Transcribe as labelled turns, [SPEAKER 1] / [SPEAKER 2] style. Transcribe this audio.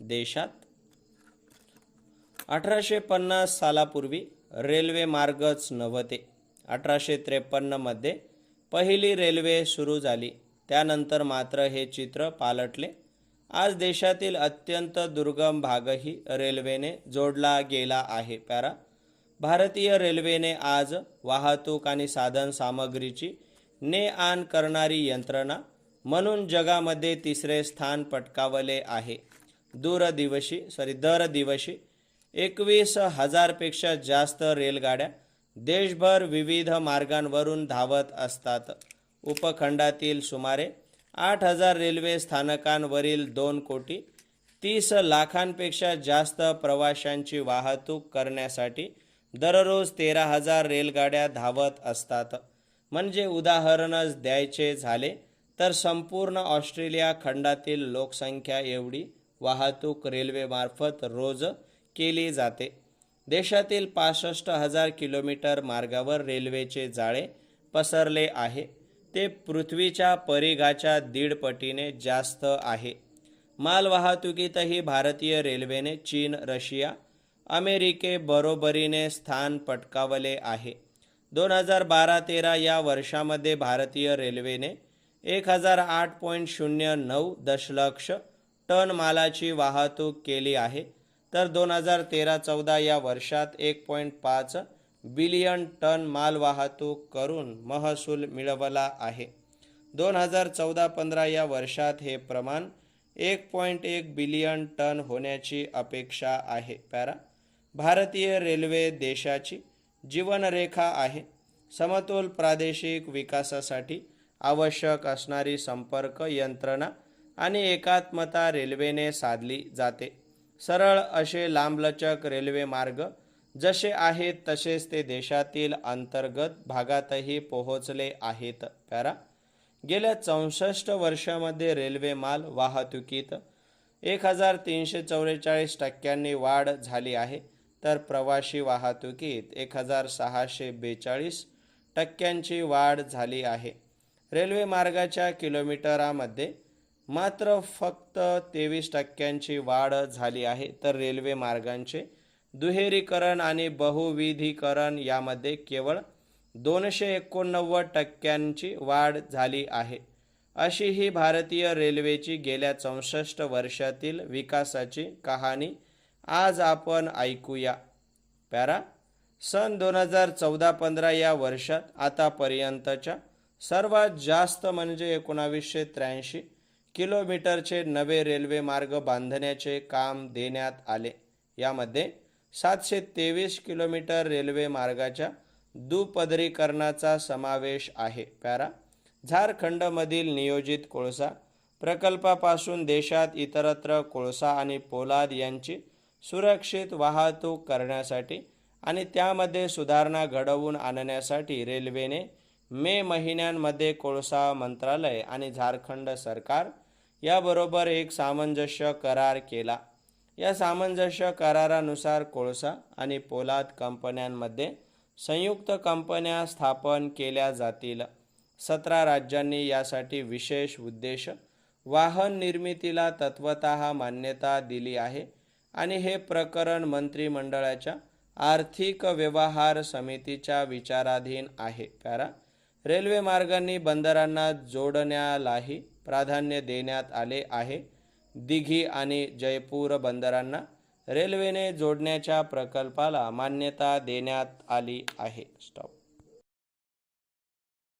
[SPEAKER 1] देशात अठराशे पन्नास सालापूर्वी रेल्वे मार्गच नव्हते. अठराशे त्रेपन्नमध्ये पहिली रेल्वे सुरू झाली. त्यानंतर मात्र हे चित्र पालटले. आज देशातील अत्यंत दुर्गम भागही रेल्वेने जोडला गेला आहे. पॅरा भारतीय रेल्वेने आज वाहतूक आणि साधन सामग्रीची ने आण करणारी यंत्रणा म्हणून जगामध्ये तिसरे स्थान पटकावले आहे. दूर दिवशी सॉरी दर दिवशी एकवीस हजारपेक्षा जास्त रेलगाड्या देशभर विविध मार्गांवरून धावत असतात. उपखंडातील सुमारे आठ हजार रेल्वे स्थानकांवरील दोन कोटी तीस लाखांपेक्षा जास्त प्रवाशांची वाहतूक करण्यासाठी दररोज तेरा हजार रेलगाड्या धावत असतात. म्हणजे उदाहरणच द्यायचे झाले तर संपूर्ण ऑस्ट्रेलिया खंडातील लोकसंख्या एवढी वाहतूक रेल्वेमार्फत रोज केली जाते. देशातील पासष्ट हजार किलोमीटर मार्गावर रेल्वेचे जाळे पसरले आहे. ते पृथ्वीच्या परिघाच्या दीड पटीने जास्त आहे. मालवाहतुकीतही भारतीय रेल्वेने चीन रशिया अमेरिकेबरोबरीने स्थान पटकावले आहे. दोन हजार बारा तेरा या वर्षामध्ये भारतीय रेल्वेने एक हजार आठ पॉईंट शून्य नऊ दशलक्ष टन मालाची वाहतूक केली आहे. तर दोन हजार तेरा चौदा या वर्षात एक पॉईंट पाच बिलियन टन माल वाहतूक करून महसूल मिळवला आहे. दोन हजार चौदा पंधरा या वर्षात हे प्रमाण एक पॉईंट एक बिलियन टन होण्याची अपेक्षा आहे. पॅरा भारतीय रेल्वे देशाची जीवनरेखा आहे. समतोल प्रादेशिक विकासासाठी आवश्यक असणारी संपर्क यंत्रणा आणि एकात्मता रेल्वेने साधली जाते. सरळ असे लांबलचक रेल्वे मार्ग जसे आहेत तसेच ते देशातील अंतर्गत भागातही पोहोचले आहेत. पॅरा गेल्या चौसष्ट वर्षामध्ये रेल्वे माल वाहतुकीत एक हजार तीनशे चौवेचाळीस टक्क्यांनी वाढ झाली आहे तर प्रवासी वाहतुकीत एक हजार सहाशे बेचाळीस टक्क्यांची वाढ झाली आहे. रेल्वे मार्गाच्या किलोमीटरामध्ये मात्र फक्त तेवीस टक्क्यांची वाढ झाली आहे. तर रेल्वे मार्गांचे दुहेरीकरण आणि बहुविधीकरण यामध्ये केवळ दोनशे एकोणनव्वद टक्क्यांची वाढ झाली आहे. अशी ही भारतीय रेल्वेची गेल्या चौसष्ट वर्षातील विकासाची कहाणी आज आपण ऐकूया. पॅरा सन दोन हजार चौदा पंधरा या वर्षात आतापर्यंतच्या सर्वात जास्त म्हणजे एकोणावीसशे त्र्याऐंशी किलोमीटरचे नवे रेल्वे मार्ग बांधण्याचे काम देण्यात आले. यामध्ये सातशे तेवीस किलोमीटर रेल्वे मार्गाच्या दुपदरीकरणाचा समावेश आहे. पॅरा झारखंडमधील नियोजित कोळसा प्रकल्पापासून देशात इतरत्र कोळसा आणि पोलाद यांची सुरक्षित वाहतूक करण्यासाठी आणि त्यामध्ये सुधारणा घडवून आणण्यासाठी रेल्वेने मे महिन्यांमध्ये कोळसा मंत्रालय आणि झारखंड सरकार याबरोबर एक सामंजस्य करार केला. या सामंजस्य करारानुसार कोळसा आणि पोलाद कंपन्यांमध्ये संयुक्त कंपन्या स्थापन केल्या जातील. सतरा राज्यांनी यासाठी विशेष उद्देश वाहन निर्मितीला तत्वत मान्यता दिली आहे आणि हे प्रकरण मंत्रिमंडळाच्या आर्थिक व्यवहार समितीच्या विचाराधीन आहे. कारण रेल्वे मार्गांनी बंदरांना जोडण्यालाही प्राधान्य देण्यात आले आहे. दिघी आणि जयपूर बंदरांना रेल्वेने जोडण्याच्या प्रकल्पाला मान्यता देण्यात आली आहे. स्टॉप